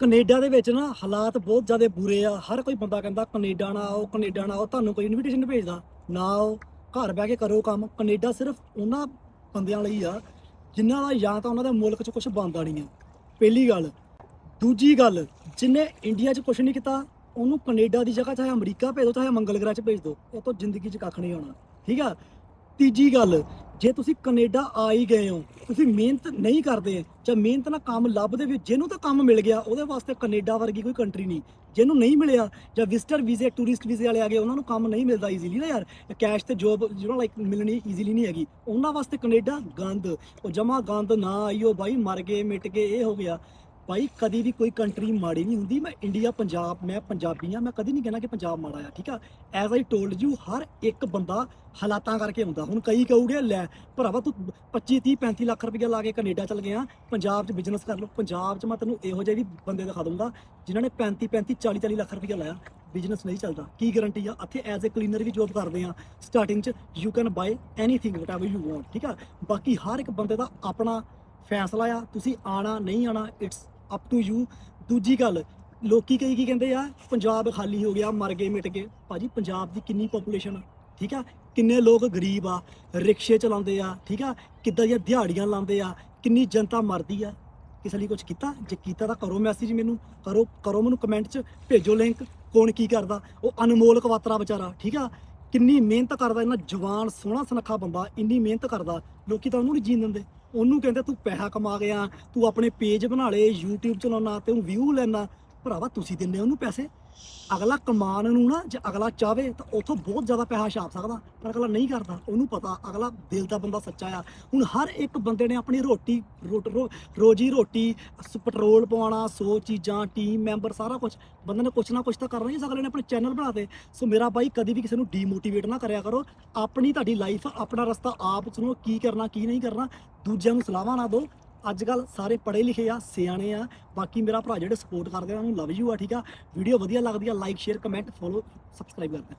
Canada ਦੇ ਵਿੱਚ ਨਾ ਹਾਲਾਤ ਬਹੁਤ ਜ਼ਿਆਦਾ ਬੁਰੇ ਆ। ਹਰ ਕੋਈ ਬੰਦਾ ਕਹਿੰਦਾ ਕੈਨੇਡਾ ਨਾ ਆਓ, ਕੈਨੇਡਾ ਨਾ ਆਓ। ਤੁਹਾਨੂੰ ਕੋਈ ਇਨਵੀਟੇਸ਼ਨ ਭੇਜਦਾ। ਨਾ ਆਓ, ਘਰ ਬਹਿ ਕੇ ਕਰੋ ਕੰਮ। ਕੈਨੇਡਾ ਸਿਰਫ ਉਹਨਾਂ ਬੰਦਿਆਂ ਲਈ ਆ, ਜਿਨ੍ਹਾਂ ਦਾ ਜਾਂ ਤਾਂ ਉਹਨਾਂ ਦੇ ਮੁਲਕ 'ਚ ਕੁਝ ਬਣਦਾ ਨਹੀਂ ਆ। ਪਹਿਲੀ ਗੱਲ। ਦੂਜੀ ਗੱਲ, ਜਿਨੇ ਇੰਡੀਆ 'ਚ ਕੁਝ ਨਹੀਂ ਕੀਤਾ, ਉਹਨੂੰ ਕੈਨੇਡਾ ਦੀ ਜਗ੍ਹਾ ਚਾਹੇ ਅਮਰੀਕਾ ਭੇਜ ਦਿਓ ਚਾਹੇ ਮੰਗਲ ਗ੍ਰਹਿ 'ਚ ਭੇਜ ਦਿਓ ਉਹ ਤੋਂ ਜ਼ਿੰਦਗੀ 'ਚ ਕੱਖ ਨਹੀਂ ਆਉਣਾ ਠੀਕ ਆ? ਤੀਜੀ ਗੱਲ ਜੇ ਤੁਸੀਂ ਕੈਨੇਡਾ ਆ ਹੀ ਗਏ ਹੋ, ਤੁਸੀਂ ਮਿਹਨਤ ਨਹੀਂ ਕਰਦੇ, ਜਾਂ ਮਿਹਨਤ ਨਾਲ ਕੰਮ ਲੱਭਦੇ ਵੀ ਜਿਹਨੂੰ ਤਾਂ ਕੰਮ ਮਿਲ ਗਿਆ, ਉਹਦੇ ਵਾਸਤੇ ਕੈਨੇਡਾ ਵਰਗੀ ਕੋਈ ਕੰਟਰੀ ਨਹੀਂ। ਜਿਹਨੂੰ ਨਹੀਂ ਮਿਲਿਆ, ਜਾਂ ਵਿਜ਼ਟਰ ਵੀਜ਼ੇ ਟੂਰਿਸਟ ਵੀਜ਼ੇ ਵਾਲੇ ਆ ਗਏ, ਉਹਨਾਂ ਨੂੰ ਕੰਮ ਨਹੀਂ ਮਿਲਦਾ ਈਜ਼ੀਲੀ ਨਾ ਯਾਰ। ਕੈਸ਼ ਤੇ ਜੋਬ ਜਿਹੜਾ ਲਾਈਕ ਮਿਲਣੀ ਈਜ਼ੀਲੀ ਨਹੀਂ ਹੈਗੀ। ਉਹਨਾਂ ਵਾਸਤੇ ਕੈਨੇਡਾ ਗੰਦ, ਉਹ ਜਮਾ ਗੰਦ ਨਾ ਆਈਓ ਬਾਈ, ਮਰ ਗਏ, ਮਿਟ ਗਏ, ਇਹ ਹੋ ਗਿਆ। ਭਾਈ, ਕਦੀ ਵੀ ਕੋਈ ਕੰਟਰੀ ਮਾੜੀ ਨਹੀਂ ਹੁੰਦੀ। ਮੈਂ ਇੰਡੀਆ ਪੰਜਾਬ, ਮੈਂ ਪੰਜਾਬੀ ਆ ਮੈਂ ਕਦੀ ਨਹੀਂ ਕਹਿਣਾ ਕਿ ਪੰਜਾਬ ਮਾੜਾ ਆ, ਠੀਕ ਆ? ਐਜ਼ ਆਈ ਟੋਲਡ ਯੂ ਹਰ ਇੱਕ ਬੰਦਾ ਹਾਲਾਤਾਂ ਕਰਕੇ ਹੁੰਦਾ ਹੁਣ ਕਈ ਕਹੂਗੇ, ਲੈ ਭਰਾਵਾ, ਤੂੰ 25 30 35 ਲੱਖ ਰੁਪਏ ਲਾ ਕੇ ਕੈਨੇਡਾ ਚਲ ਗਿਆ। ਪੰਜਾਬ 'ਚ ਬਿਜ਼ਨਸ ਕਰ ਲਓ। ਪੰਜਾਬ 'ਚ ਮੈਂ ਤੈਨੂੰ ਇਹੋ ਜਿਹੇ ਵੀ ਬੰਦੇ ਦਿਖਾ ਦੂੰਗਾ ਜਿਨ੍ਹਾਂ ਨੇ 35 35 40 40 ਲੱਖ ਰੁਪਏ ਲਾਇਆ। ਬਿਜ਼ਨਸ ਨਹੀਂ ਚੱਲਦਾ। ਕੀ ਗਾਰੰਟੀ ਆ? ਇੱਥੇ ਐਜ਼ ਅ ਕਲੀਨਰ ਵੀ ਜੋਬ ਕਰਦੇ ਆ। ਸਟਾਰਟਿੰਗ 'ਚ you can buy anything whatever you want ਠੀਕ ਆ? ਬਾਕੀ ਹਰ ਇੱਕ ਬੰਦੇ ਦਾ ਆਪਣਾ ਫੈਸਲਾ ਆ। ਤੁਸੀਂ ਆਣਾ ਨਹੀਂ ਆਣਾ ਇਟਸ ਅਪ ਟੂ ਯੂ ਦੂਜੀ ਗੱਲ, ਲੋਕੀ ਕਈ ਕੀ ਕਹਿੰਦੇ ਆ, ਪੰਜਾਬ ਖਾਲੀ ਹੋ ਗਿਆ, ਮਰ ਗਏ, ਮਿਟ ਗਏ। ਭਾਜੀ, ਪੰਜਾਬ ਦੀ ਕਿੰਨੀ ਪੋਪੂਲੇਸ਼ਨ ਠੀਕ ਆ? ਕਿੰਨੇ ਲੋਕ ਗਰੀਬ ਆ, ਰਿਕਸ਼ੇ ਚਲਾਉਂਦੇ ਆ, ਠੀਕ ਆ? ਕਿੱਦਾਂ ਦੀਆਂ ਦਿਹਾੜੀਆਂ ਲਾਉਂਦੇ ਆ, ਕਿੰਨੀ ਜਨਤਾ ਮਰਦੀ ਆ। ਕਿਸੇ ਲਈ ਕੁਝ ਕੀਤਾ? ਜੇ ਕੀਤਾ ਤਾਂ ਕਰੋ ਮੈਸੇਜ ਮੈਨੂੰ, ਕਰੋ ਕਰੋ ਮੈਨੂੰ ਕਮੈਂਟ 'ਚ, ਭੇਜੋ ਲਿੰਕ ਕੌਣ ਕੀ ਕਰਦਾ? ਉਹ ਅਨਮੋਲ ਕਵਾਤਰਾ ਵਿਚਾਰਾ, ਠੀਕ ਆ? ਕਿੰਨੀ ਮਿਹਨਤ ਕਰਦਾ ਇਹਨਾਂ ਜਵਾਨ, ਸੋਹਣਾ, ਸੁਨੱਖਾ ਬੰਦਾ, ਇੰਨੀ ਮਿਹਨਤ ਕਰਦਾ, ਲੋਕੀ ਤਾਂ ਉਹਨੂੰ ਨਹੀਂ ਜੀਣ ਦਿੰਦੇ। ਉਹਨੂੰ ਕਹਿੰਦੇ, ਤੂੰ ਪੈਸਾ ਕਮਾ ਗਿਆ ਤੂੰ ਆਪਣੇ ਪੇਜ ਬਣਾ ਲਏ YouTube ਚਲਾਉਣਾ, ਤੇ ਉਹ ਵਿਊ ਲੈਣਾ। ਭਰਾਵਾ, ਤੁਸੀਂ ਦਿੰਦੇ ਉਹਨੂੰ ਪੈਸੇ। ਅਗਲਾ ਕਮਾਨ ਨੂੰ ਨਾ ਜੇ ਅਗਲਾ ਚਾਵੇ ਤਾਂ ਉਥੋਂ ਬਹੁਤ ਜ਼ਿਆਦਾ ਪੈਸਾ ਛਾਪ ਸਕਦਾ, ਪਰ ਅਗਲਾ ਨਹੀਂ ਕਰਦਾ। ਉਹਨੂੰ ਪਤਾ, ਅਗਲਾ ਦਿਲ ਦਾ ਬੰਦਾ ਸੱਚਾ ਆ। ਹੁਣ ਹਰ ਇੱਕ ਬੰਦੇ ਨੇ ਆਪਣੀ ਰੋਟੀ, ਰੋਟ- ਰੋ- ਰੋਜੀ ਰੋਟੀ, ਸ- ਪੈਟਰੋਲ ਪਵਾਉਣਾ ਸੌ ਚੀਜ਼ਾਂ ਟੀਮ ਮੈਂਬਰ ਸਾਰਾ ਕੁਝ ਬੰਦੇ ਨੇ ਕੁਛ ਨਾ ਕੁਛ ਤਾਂ ਕਰਨਾ ਹੀ ਇਸ ਅਗਲੇ ਨੇ ਆਪਣੇ ਚੈਨਲ ਬਣਾਤੇ ਸੋ ਮੇਰਾ ਬਾਈ ਕਦੀ ਵੀ ਕਿਸੇ ਨੂੰ ਡੀਮੋਟੀਵੇਟ ਨਾ ਕਰਿਆ ਕਰੋ। ਆਪਣੀ ਤੁਹਾਡੀ ਲਾਈਫ ਆਪਣਾ ਰਸਤਾ ਆਪ ਚੁਣੋ ਕੀ ਕਰਨਾ, ਕੀ ਨਹੀਂ ਕਰਨਾ। ਦੂਜਿਆਂ ਨੂੰ ਸਲਾਹਾਂ ਨਾ ਦਿਓ। ਅੱਜ ਕੱਲ ਸਾਰੇ ਪੜ੍ਹੇ ਲਿਖੇ ਆ, ਸਿਆਣੇ ਆ, ਬਾਕੀ ਮੇਰਾ ਭਰਾ ਜਿਹੜੇ ਸਪੋਰਟ ਕਰਦੇ ਆ, ਉਹਨਾਂ ਨੂੰ ਲਵ ਯੂ ਆ, ਠੀਕ ਆ? ਵੀਡੀਓ ਵਧੀਆ ਲੱਗਦੀ ਆ like share comment follow subscribe ਕਰਦੇ